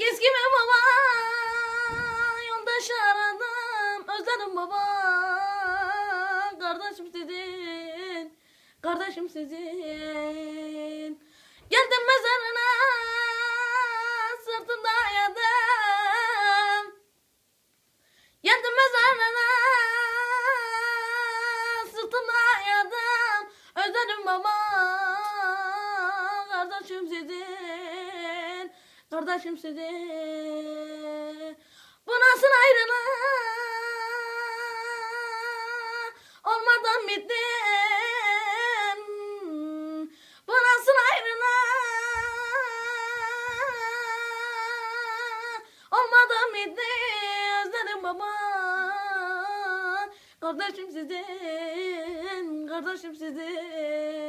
Herkes gibi baba? Yoldaş aradım. Özledim baba. Kardeşim sizin. Kardeşim sizin. Geldim mezarına. Sırtımda yadım. Geldim mezarına. Sırtımda yadım. Özledim baba. Kardeşim sizin. Bu nasıl ayrılık? Olmadan bittim. Bu nasıl ayrılık? Olmadan bitti. Özledim baba. Kardeşim sizin. Kardeşim sizin.